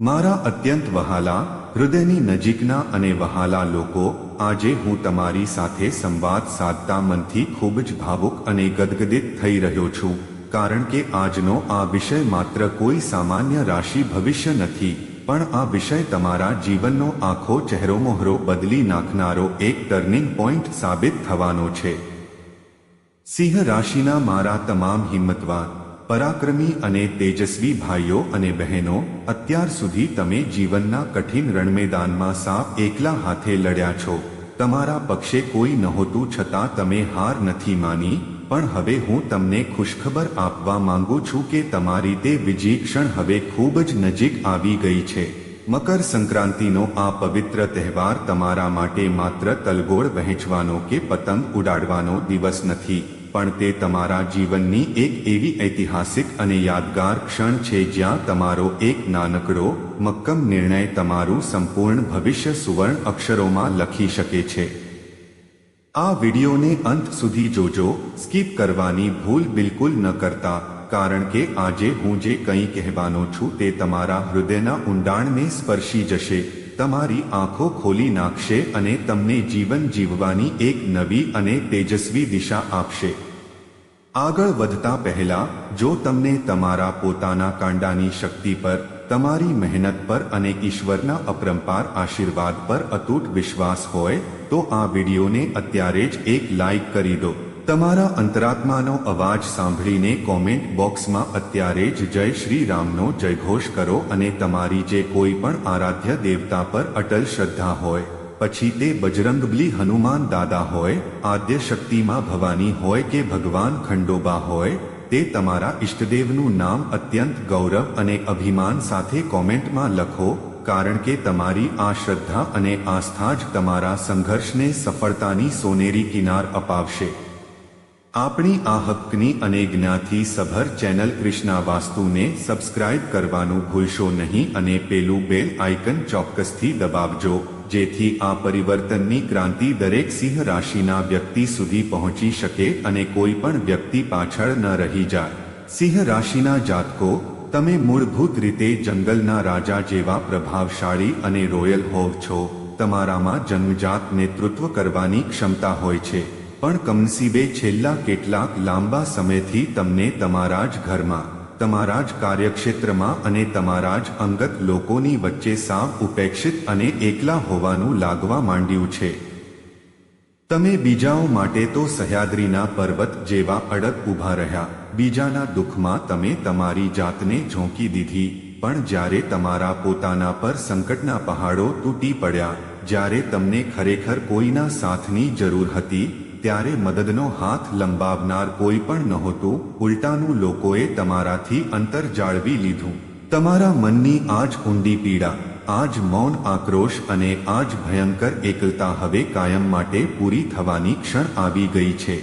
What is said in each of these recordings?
મારા અત્યંત વહાલા, હૃદયની નજીકના અને વહાલા લોકો, આજે હું તમારી સાથે સંવાદ સાધતા મનથી ખૂબ જ ભાવુક અને ગદગદિત થઈ રહ્યો છું, કારણ કે આજનો આ વિષય માત્ર કોઈ સામાન્ય રાશિ ભવિષ્ય નથી, પણ આ વિષય તમારા જીવનનો આખો ચહેરો મોહરો બદલી નાખનારો એક ટર્નિંગ પોઈન્ટ સાબિત થવાનો છે. સિંહ રાશિના મારા તમામ હિંમતવાન પરાક્રમી અને તેજસ્વી ભાઈઓ અને બહેનો, અત્યાર સુધી તમે જીવનના કઠિન રણમેદાનમાં સાપ એકલા હાથે લડ્યા છો. તમારા પક્ષે કોઈ નહોતું છતાં તમે હાર નથી માની, પણ હવે હું તમને ખુશખબર આપવા માંગુ છું કે તમારી તે વિજય ક્ષણ હવે ખૂબ જ નજીક આવી ગઈ છે. મકર સંક્રાંતિનો આ પવિત્ર તહેવાર તમારા માટે માત્ર તલગોળ વહેંચવાનો કે પતંગ ઉડાડવાનો દિવસ નથી. પણ તે તમારા જીવનની એક એવી ઐતિહાસિક અને યાદગાર ક્ષણ છે જ્યાં તમારો એક નાનકડો, મક્કમ નિર્ણય તમારું સંપૂર્ણ ભવિષ્ય સુવર્ણ અક્ષરોમાં લખી શકે છે. આ વિડીયોને અંત સુધી જોજો, સ્કીપ કરવાની ભૂલ બિલકુલ ન કરતા, કારણ કે આજે હું જે કંઈ કહેવાનો છું તે તમારા હૃદયના ઊંડાણને સ્પર્શી જશે. તમારી આંખો ખોલી નાખશે અને તમને જીવન જીવવાની એક નવી અને તેજસ્વી દિશા આપશે. આગળ વધતા પહેલા, જો તમને તમારા પોતાના કાંડાની શક્તિ પર, તમારી મહેનત પર અને ઈશ્વરના અપરંપાર આશીર્વાદ પર અતૂટ વિશ્વાસ હોય, તો આ વિડીયોને અત્યારે જ એક લાઈક કરી દો. તમારા અંતરાત્માનો અવાજ સાંભળીને કોમેન્ટ બોક્સમાં અત્યારે જ જય શ્રી રામનો જયઘોષ કરો અને તમારી જે કોઈ પણ આરાધ્ય દેવતા પર અટલ શ્રદ્ધા હોય, પછી તે બજરંગબલી હનુમાન દાદા હોય, આદ્ય શક્તિમાં ભવાની હોય કે ભગવાન ખંડોબા હોય, તે તમારા ઈષ્ટદેવનું નામ અત્યંત ગૌરવ અને અભિમાન સાથે કોમેન્ટમાં લખો, કારણ કે તમારી આ શ્રદ્ધા અને આસ્થા જ તમારા સંઘર્ષને સફળતાની સોનેરી કિનાર અપાવશે. આપણી આ હક્કની અને જ્ઞાથી સભર ચેનલ કૃષ્ણા વાસ્તુને સબસ્ક્રાઇબ કરવાનું ભૂલશો નહીં અને પેલું બેલ આઇકન ચોક્કસથી દબાવજો, જેથી આ પરિવર્તનની ક્રાંતિ દરેક સિંહ રાશિના વ્યક્તિ સુધી પહોંચી શકે અને કોઈ પણ વ્યક્તિ પાછળ ન રહી જાય. સિંહ રાશિના જાતકો, તમે મૂળભૂત રીતે જંગલના રાજા જેવા પ્રભાવશાળી અને રોયલ હોવ છો. તમારામાં જન્મજાત નેતૃત્વ કરવાની ક્ષમતા હોય છે. પણ કમનસીબે છેલ્લા કેટલાક લાંબા સમયથી તમને તમારા જ ઘરમાં, તમારા જ કાર્યક્ષેત્રમાં અને તમારા જ અંગત લોકોની વચ્ચે સાવ ઉપેક્ષિત અને એકલા હોવાનું લાગવા માંડ્યું છે. તમે બીજાઓ માટે તો સહ્યાદ્રીના પર્વત જેવા અડગ ઊભા રહ્યા, બીજાના દુઃખમાં તમે તમારી જાતને ઝોંકી દીધી, પણ જ્યારે તમારા પોતાના પર સંકટના પહાડો તૂટી પડ્યા, જ્યારે તમને ખરેખર કોઈના સાથની જરૂર હતી ત્યારે મદદનો હાથ લંબાવનાર કોઈ પણ નહોતું, ઉલટાનું લોકોએ તમારાથી અંતર જાળવી લીધું. તમારા મનની આજ ઊંડી પીડા, આજ મૌન આક્રોશ અને આજ ભયંકર એકલતા હવે કાયમ માટે પૂરી થવાની ક્ષણ આવી ગઈ છે.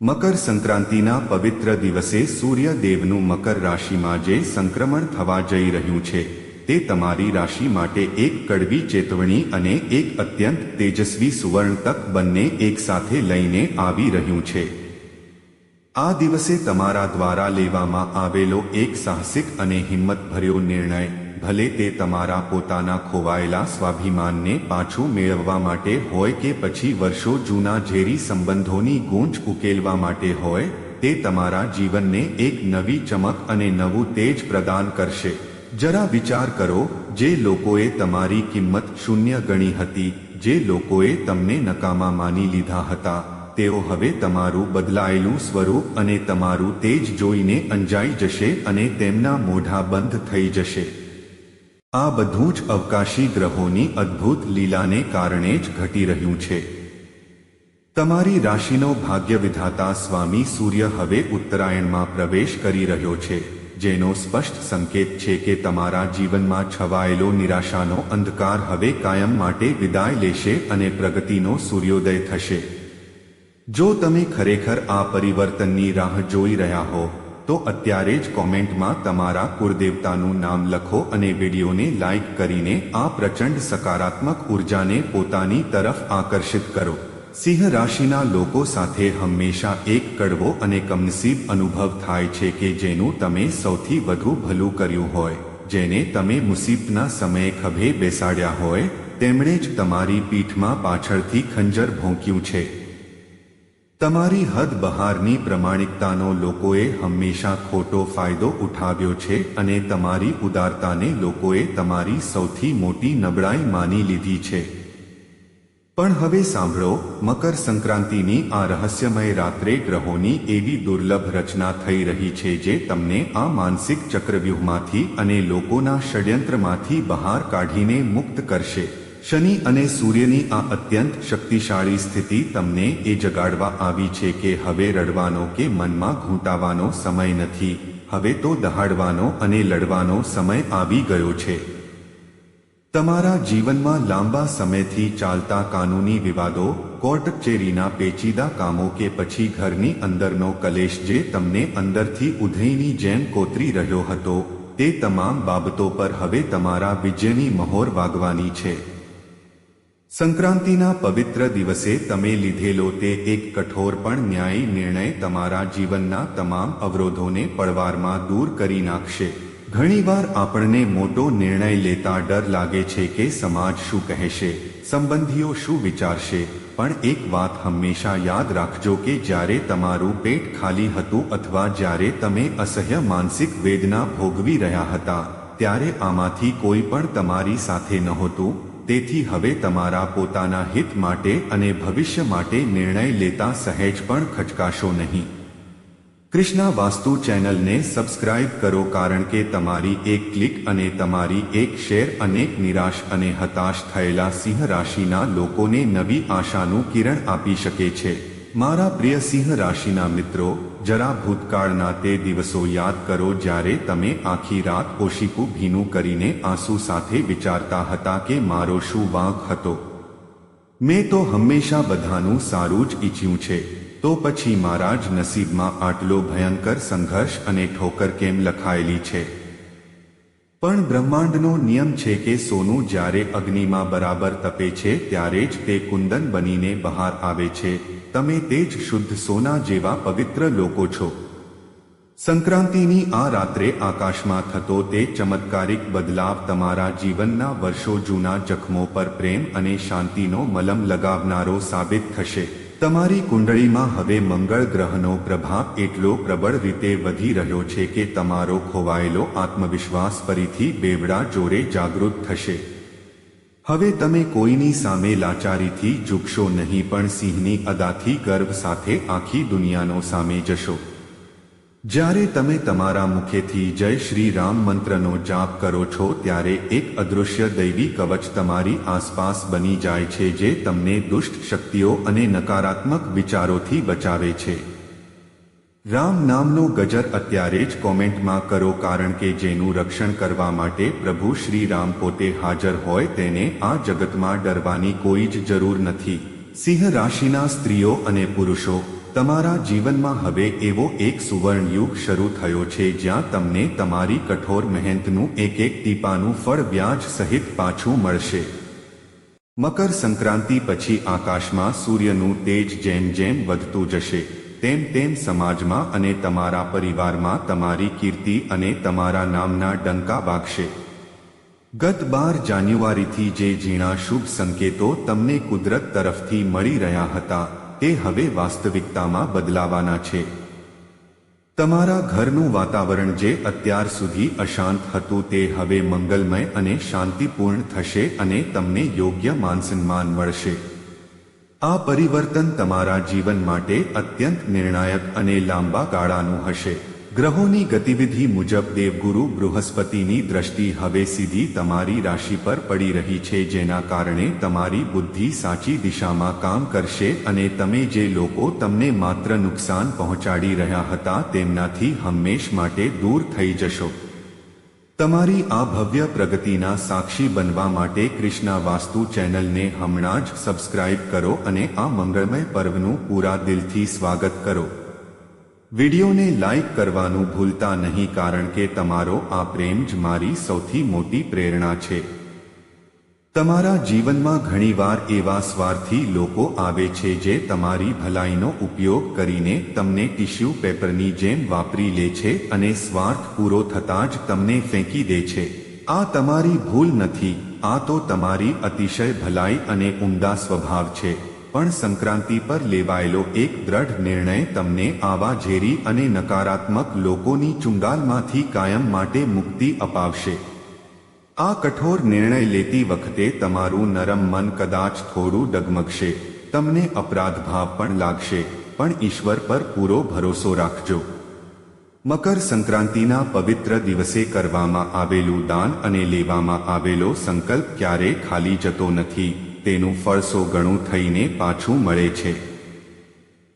મકર સંક્રાંતિના પવિત્ર દિવસે સૂર્યદેવનું મકર રાશિમાં જે સંક્રમણ થવા જઈ રહ્યું છે તે તમારી રાશિ માટે એક કડવી ચેતવણી અને એક અત્યંત તેજસ્વી સુવર્ણ તક બંને એકસાથે લઈને આવી રહ્યું છે. આ દિવસે તમારા દ્વારા લેવામાં આવેલો એક સાહસિક અને હિંમતભર્યો નિર્ણય, ભલે તે તમારા પોતાના ખોવાયેલા સ્વાભિમાનને પાછું મેળવવા માટે હોય કે પછી વર્ષો જૂના ઝેરી સંબંધોની ગૂંચ ઉકેલવા માટે હોય, તે તમારા જીવનને એક નવી ચમક અને નવું તેજ પ્રદાન કરશે. જરા વિચાર કરો, જે લોકોએ તમારી કિંમત શૂન્ય ગણી હતી, જે લોકોએ તમને નકામા માની લીધા હતા, તેઓ હવે તમારું બદલાયેલું સ્વરૂપ અને તમારું તેજ જોઈને અંજાઈ જશે અને તેમના મોઢા બંધ થઈ જશે. આ બધું જ અવકાશી ગ્રહોની અદ્ભુત લીલાને કારણે જ ઘટી રહ્યું છે. તમારી રાશિનો ભાગ્ય વિધાતા સ્વામી સૂર્ય હવે ઉત્તરાયણમાં પ્રવેશ કરી રહ્યો છે. જેનો સ્પષ્ટ સંકેત છે કે તમારા જીવનમાં છવાયેલો નિરાશાનો અંધકાર હવે કાયમ માટે વિદાય લેશે અને પ્રગતિનો સૂર્યોદય થશે. જો તમે ખરેખર આ પરિવર્તનની રાહ જોઈ રહ્યા હો, તો અત્યારે જ કોમેન્ટમાં તમારા કુળદેવતાનું નામ લખો અને વિડીયોને લાઇક કરીને આ પ્રચંડ સકારાત્મક ઉર્જાને પોતાની તરફ આકર્ષિત કરો. સિંહ રાશિના લોકો સાથે હંમેશા એક કડવો અને કમનસીબ અનુભવ થાય છે કે જેનું તમે સૌથી વધુ ભલું કર્યું હોય. જેને તમે મુસીબતના સમયે ખભે બેસાડ્યા હોય, તેમણે જ તમારી પીઠમાં પાછળથી ખંજર ભોંક્યું છે. તમારી હદ બહારની પ્રમાણિકતાનો લોકોએ હંમેશા ખોટો ફાયદો ઉઠાવ્યો છે અને તમારી ઉદારતાને લોકોએ તમારી સૌથી મોટી નબળાઈ માની લીધી છે. પણ હવે સાંભળો, મકર સંક્રાંતિની આ રહસ્યમય રાત્રે ગ્રહોની એવી દુર્લભ રચના થઈ રહી છે જે તમને આ માનસિક ચક્રવ્યૂહમાંથી અને લોકોના ષડયંત્રમાંથી બહાર કાઢીને મુક્ત કરશે. શનિ અને સૂર્યની આ અત્યંત શક્તિશાળી સ્થિતિ તમને એ જગાડવા આવી છે કે હવે રડવાનો કે મનમાં ઘૂંટાવાનો સમય નથી. હવે તો દહાડવાનો અને લડવાનો સમય આવી ગયો છે. તમારા જીવનમાં લાંબા સમયથી ચાલતા કાનૂની વિવાદો કોર્ટ કચેરીના પેચીદા કામો કે પછી ઘરની અંદરનો કલેશ જે તમને અંદરથી ઉધઈની જેમ કોતરી રહ્યો હતો, તે તમામ બાબતો પર હવે તમારા વિજયની મહોર વાગવાની છે. સંક્રાંતિના પવિત્ર દિવસે તમે લીધેલો તે એક કઠોર પણ ન્યાયી નિર્ણય તમારા જીવનના તમામ અવરોધોને પડવારમાં દૂર કરી નાખશે. ઘણીવાર આપણને મોટો નિર્ણય લેતા ડર લાગે છે કે સમાજ શું કહેશે, સંબંધીઓ શું વિચારશે, પણ એક વાત હંમેશા યાદ રાખજો કે જ્યારે તમારું પેટ ખાલી હતું અથવા જ્યારે તમે અસહ્ય માનસિક વેદના ભોગવી રહ્યા હતા, ત્યારે આમાંથી કોઈ પણ તમારી સાથે નહોતું, તેથી હવે તમારા પોતાના હિત માટે અને ભવિષ્ય માટે નિર્ણય લેતા સહેજ પણ ખચકાશો નહીં. કૃષ્ણા વાસ્તુ ચેનલને સબસ્ક્રાઇબ કરો કારણ કે તમારી એક ક્લિક અને તમારી એક શેર અનેક નિરાશ અને હતાશ થયેલા સિંહ રાશિના લોકોને નવી આશાનું કિરણ આપી શકે છે. મારા પ્રિય સિંહ રાશિના મિત્રો, જરા ભૂતકાળના તે દિવસો યાદ કરો જ્યારે તમે આખી રાત ઓશીકું ભીનું કરીને આંસુ સાથે વિચારતા હતા કે મારો શું વાંક હતો. મેં તો હંમેશા બધાનું સારું જ ઈચ્છ્યું છે. તો પછી મારા જ નસીબમાં આટલો ભયંકર સંઘર્ષ અને ઠોકર કેમ લખાયેલી છે? પણ બ્રહ્માંડનો નિયમ છે કે સોનું જ્યારે અગ્નિમાં બરાબર તપે છે, ત્યારે જ તે કુંદન બનીને બહાર આવે છે. તમે તે જ શુદ્ધ સોના જેવા પવિત્ર લોકો છો. સંક્રાંતિની આ રાત્રે આકાશમાં થતો તે ચમત્કારિક બદલાવ તમારા જીવનના વર્ષો જૂના જખમો પર પ્રેમ અને શાંતિનો મલમ લગાવનારો સાબિત થશે. તમારી કુંડળીમાં હવે મંગળ ગ્રહનો પ્રભાવ એટલો પ્રબળ રીતે વધી રહ્યો છે કે તમારો ખોવાયેલો આત્મવિશ્વાસ ફરીથી બેવડા જોરે જાગૃત થશે. હવે તમે કોઈની સામે લાચારીથી ઝૂકશો નહીં પણ સિંહની અદાથી ગર્વ સાથે આખી દુનિયાનો સામે જશો. જ્યારે તમે તમારા મુખેથી જય શ્રી રામ મંત્રનો જાપ કરો છો, ત્યારે એક અદૃશ્ય દૈવી કવચ તમારી આસપાસ બની જાય છે, જે તમને દુષ્ટ શક્તિઓ અને નકારાત્મક વિચારોથી બચાવે છે. રામ નામનો ગજર અત્યારે જ કોમેન્ટમાં કરો, કારણ કે જેનું રક્ષણ કરવા માટે પ્રભુ શ્રી રામ પોતે હાજર હોય, તેને આ જગતમાં ડરવાની કોઈ જ જરૂર નથી. સિંહ રાશિના સ્ત્રીઓ અને પુરુષો તમારા જીવનમાં હવે એવો એક સુવર્ણ યુગ શરૂ થયો છે જ્યાં તમને તમારી કઠોર મહેનતનું એક એક ટીપાનું ફળ વ્યાજ સહિત પાછું મળશે. મકર સંક્રાંતિ પછી આકાશમાં સૂર્યનું તેજ જેમ જેમ વધતું જશે, તેમ તેમ સમાજમાં અને તમારા પરિવારમાં તમારી કીર્તિ અને તમારા નામના ડંકા વાગશે. ગત બાર જાન્યુઆરીથી જે ઝીણા શુભ સંકેતો તમને કુદરત તરફથી મળી રહ્યા હતા તે હવે વાસ્તવિકતામાં બદલાવાના છે. તમારા ઘરનું વાતાવરણ જે અત્યાર સુધી અશાંત હતું તે હવે મંગલમય અને શાંતિપૂર્ણ થશે અને તમને યોગ્ય માનસન્માન મળશે. આ પરિવર્તન તમારા જીવન માટે અત્યંત નિર્ણાયક અને લાંબા ગાળાનું હશે. ગ્રહોની ગતિવિધિ મુજબ દેવગુરુ બૃહસ્પતિની દ્રષ્ટિ હવે સીધી તમારી રાશિ પર પડી રહી છે, જેના કારણે તમારી બુદ્ધિ સાચી દિશામાં કામ કરશે અને તમે જે લોકો તમને માત્ર નુકસાન પહોંચાડી રહ્યા હતા તેમનાથી હંમેશ માટે દૂર થઈ જશો. તમારી આ ભવ્ય પ્રગતિના સાક્ષી બનવા માટે કૃષ્ણા વાસ્તુ ચેનલને હમણાં જ સબસ્ક્રાઇબ કરો અને આ મંગળમય પર્વનું પૂરા દિલથી સ્વાગત કરો. વિડીયોને લાઇક કરવાનું ભૂલતા નહીં કારણ કે તમારો આ પ્રેમ જ મારી સૌથી મોટી પ્રેરણા છે. તમારા જીવનમાં ઘણીવાર એવા સ્વાર્થી લોકો આવે છે જે તમારી ભલાઈનો ઉપયોગ કરીને તમને ટિશ્યુ પેપરની જેમ વાપરી લે છે અને સ્વાર્થ પૂરો થતાં જ તમને ફેંકી દે છે. આ તમારી ભૂલ નથી, આ તો તમારી અતિશય ભલાઈ અને ઉમદા સ્વભાવ છે. પણ સંક્રાંતિ પર લેવાયેલો એક દ્રઢ નિર્ણય તમને આવા ઝેરી અને નકારાત્મક લોકોની ચુંગાલમાંથી કાયમ માટે મુક્તિ અપાવશે. આ કઠોર નિર્ણય લેતી વખતે તમારું નરમ મન કદાચ થોડું ડગમગશે. તમને અપરાધ ભાવ પણ લાગશે, પણ ઈશ્વર પર પૂરો ભરોસો રાખજો. મકર સંક્રાંતિના પવિત્ર દિવસે કરવામાં આવેલું દાન અને લેવામાં આવેલો સંકલ્પ ક્યારે ખાલી જતો નથી. તેનું ફળ સો ગણું થઈને પાછું મળે છે.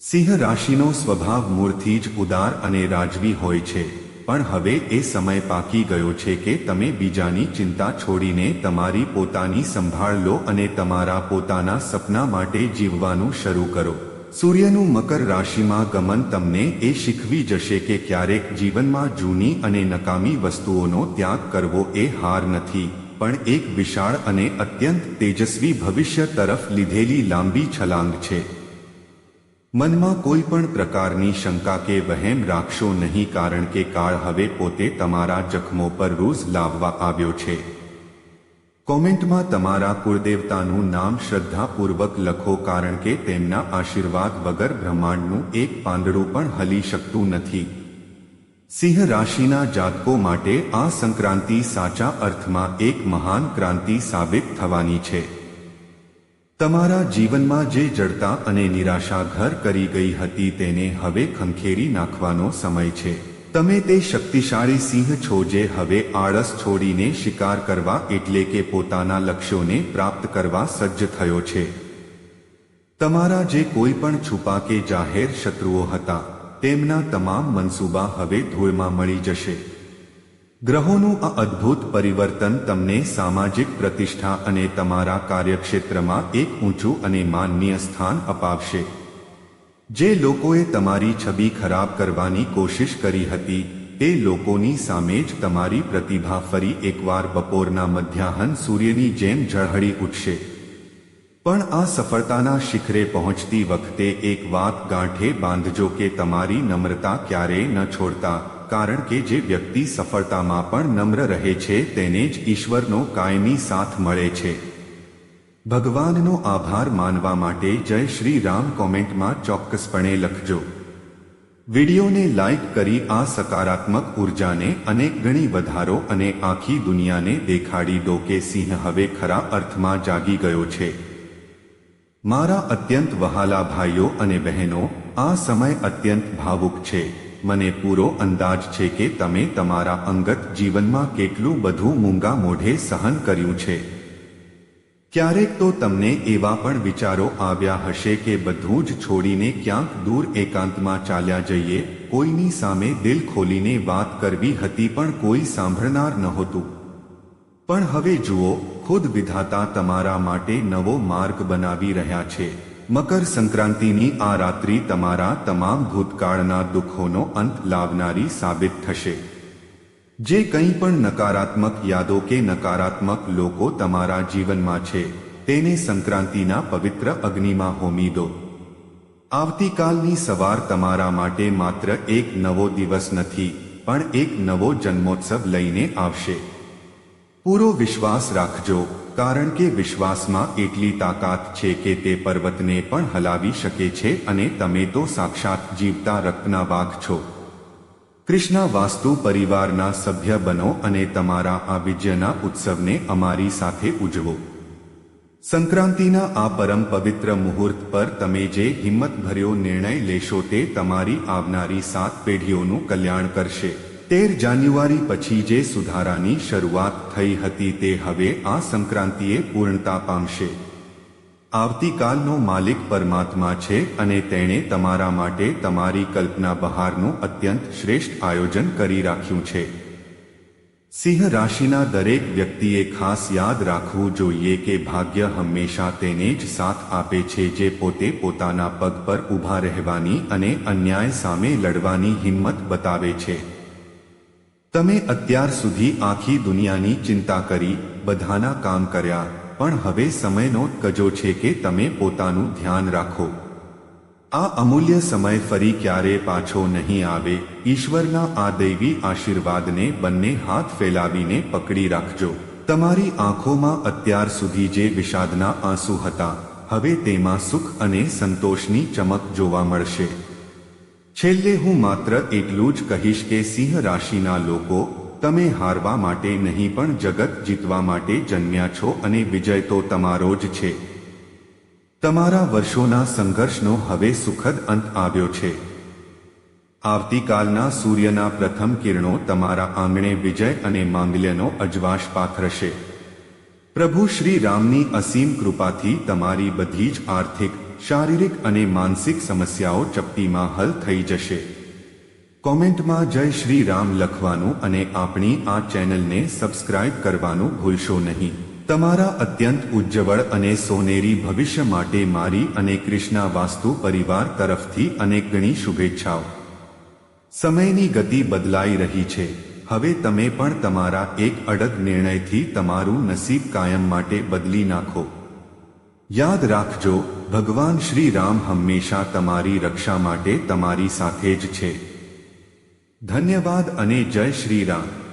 સિંહ રાશિનો સ્વભાવ મૂળથી જ ઉદાર અને રાજવી હોય છે. પણ હવે એ સમય પાકી ગયો છે કે તમે બીજાની ચિંતા છોડીને તમારી પોતાની સંભાળ લો અને તમારા પોતાના સપના માટે જીવવાનું શરૂ કરો. સૂર્યનું મકર રાશિમાં ગમન તમને એ શીખવી જશે કે ક્યારેક જીવનમાં જૂની અને નકામી વસ્તુઓનો ત્યાગ કરવો એ હાર નથી. પણ એક વિશાળ અને અત્યંત તેજસ્વી ભવિષ્ય તરફ લીધેલી લાંબી છલાંગ છે. મનમાં કોઈ પણ પ્રકારની શંકા કે વહેમ રાખશો નહીં કારણ કે કાળ હવે પોતે તમારા જખમો પર રૂઝ લાવવા આવ્યો છે. કોમેન્ટમાં તમારા કુળદેવતાનું નામ શ્રદ્ધાપૂર્વક લખો કારણ કે તેમના આશીર્વાદ વગર બ્રહ્માંડનું એક પાંદડું પણ હલી શકતું નથી. સિંહ રાશિના જાતકો માટે આ સંક્રાંતિ સાચા અર્થમાં એક મહાન ક્રાંતિ સાબિત થવાની છે. તમારા જીવનમાં જે જડતા અને નિરાશા ઘર કરી ગઈ હતી તેને હવે ખંખેરી નાખવાનો સમય છે. તમે તે શક્તિશાળી સિંહ છો જે હવે આળસ છોડીને શિકાર કરવા એટલે કે પોતાના લક્ષ્યોને પ્રાપ્ત કરવા સજ્જ થયો છે. તમારા જે કોઈ પણ છુપા કે જાહેર શત્રુઓ હતા તેમના તમામ મનસૂબા હવે ધૂળમાં મળી જશે. ગ્રહોનું આ અદ્ભુત પરિવર્તન તમને સામાજિક પ્રતિષ્ઠા અને તમારા કાર્યક્ષેત્રમાં એક ઊંચું અને માનનીય સ્થાન અપાવશે. જે લોકોએ તમારી છબી ખરાબ કરવાની કોશિશ કરી હતી, તે લોકોની સામે જ તમારી પ્રતિભા ફરી એકવાર બપોરના મધ્યાહન સૂર્યની જેમ ઝળહળી ઉઠશે. પણ આ સફળતાના શિખરે પહોંચતી વખતે એક વાત ગાંઠે બાંધજો કે તમારી નમ્રતા ક્યારેય ન છોડતા, કારણ કે જે વ્યક્તિ સફળતામાં પણ નમ્ર રહે છે તેને જ ઈશ્વરનો કાયમી સાથ મળે છે. ભગવાનનો આભાર માનવા માટે જય શ્રી રામ કોમેન્ટમાં ચોક્કસપણે લખજો. વિડીયોને લાઈક કરી આ સકારાત્મક ઉર્જાને અનેક ગણી વધારો અને આખી દુનિયાને દેખાડી દો કે સિંહ હવે ખરા અર્થમાં જાગી ગયો છે. મારા અત્યંત વહાલા ભાઈઓ અને બહેનો, આ સમય અત્યંત ભાવુક છે. મને પૂરો અંદાજ છે કે તમે તમારા અંગત જીવનમાં કેટલું બધું મૂંગા મોઢે સહન કર્યું છે. ક્યારેક તો તમને એવા પણ વિચારો આવ્યા હશે કે બધું જ છોડીને ક્યાંક દૂર એકાંતમાં ચાલ્યા જઈએ, કોઈની સામે દિલ ખોલીને વાત કરવી હતી પણ કોઈ સાંભળનાર નહોતું. પણ હવે જુઓ, ખુદ વિધાતા તમારા માટે નવો માર્ગ બનાવી રહ્યા છે. મકર સંક્રાંતિની આ રાત્રિ તમારા તમામ ભૂતકાળના દુઃખોનો અંત લાવનારી સાબિત થશે. જે કંઈ પણ નકારાત્મક યાદો કે નકારાત્મક લોકો તમારા જીવનમાં છે, તેને સંક્રાંતિના પવિત્ર અગ્નિમાં હોમી દો. આવતીકાલની સવાર તમારા માટે માત્ર એક નવો દિવસ નથી, પણ એક નવો જન્મોત્સવ લઈને આવશે. પૂરો વિશ્વાસ રાખજો, કારણ કે વિશ્વાસમાં એટલી તાકાત છે કે તે પર્વતને પણ હલાવી શકે છે અને તમે તો સાક્ષાત જીવતા રક્તના વાઘ છો કૃષ્ણ વાસ્તુ પરિવારના સભ્ય બનો અને તમારા આ વિજયના ઉત્સવને અમારી સાથે ઉજવો. સંક્રાંતિના આ પરમ પવિત્ર મુહૂર્ત પર તમે જે હિંમતભર્યો નિર્ણય લેશો તે તમારી આવનારી સાત પેઢીઓનું કલ્યાણ કરશે. તેર જાન્યુઆરી પછી જે સુધારાની શરૂઆત થઈ હતી તે હવે આ સંક્રાંતિએ પૂર્ણતા પામશે. આવતીકાલનો માલિક પરમાત્મા છે અને તેણે તમારા માટે તમારી કલ્પના બહારનું અત્યંત શ્રેષ્ઠ આયોજન કરી રાખ્યું છે. સિંહ રાશિના દરેક વ્યક્તિએ ખાસ યાદ રાખવું જોઈએ કે ભાગ્ય હંમેશા તેને જ સાથ આપે છે જે પોતે પોતાના પગ પર ઊભા રહેવાની અને અન્યાય સામે લડવાની હિંમત બતાવે છે. તમે અત્યાર સુધી આખી દુનિયાની ચિંતા કરી, બધાના કામ કર્યા, પણ હવે સમયનો કજો છે કે તમે પોતાનું ધ્યાન રાખો. આ અમૂલ્ય સમય ફરી ક્યારે પાછો નહીં આવે, ઈશ્વરના આ દૈવી આશીર્વાદને બંને હાથ ફેલાવીને પકડી રાખજો. તમારી આંખોમાં અત્યાર સુધી જે વિષાદના આંસુ હતા, હવે તેમાં સુખ અને સંતોષની ચમક જોવા મળશે. છેલ્લે હું માત્ર એટલું જ કહીશ કે સિંહ રાશિના લોકો, તમે હારવા માટે નહીં પણ જગત જીતવા માટે જન્મ્યા છો અને વિજય તો તમારો જ છે. તમારા વર્ષોના સંઘર્ષનો હવે સુખદ અંત આવ્યો છે. આવતીકાલના સૂર્યના પ્રથમ કિરણો તમારા આંગણે વિજય અને માંગલ્યનો અજવાશ પાથરશે. પ્રભુ શ્રી રામની અસીમ કૃપાથી તમારી બધી જ આર્થિક શારીરિક અને માનસિક સમસ્યાઓ ચપટીમાં હલ થઈ જશે. કોમેન્ટમાં જય શ્રી રામ લખવાનું અને આપણી આ ચેનલને સબસ્ક્રાઇબ કરવાનું ભૂલશો નહીં. તમારા અત્યંત ઉજ્જવળ અને સોનેરી ભવિષ્ય માટે મારી અને કૃષ્ણા વાસ્તુ પરિવાર તરફથી અનેક ગણી શુભેચ્છાઓ. સમયની ગતિ બદલાઈ રહી છે. હવે તમે પણ તમારા એક અડગ નિર્ણયથી તમારું નસીબ કાયમ માટે બદલી નાખો. યાદ રાખજો, ભગવાન શ્રી રામ હંમેશા તમારી રક્ષા માટે તમારી સાથે જ છે. ધન્યવાદ અને જય શ્રી રામ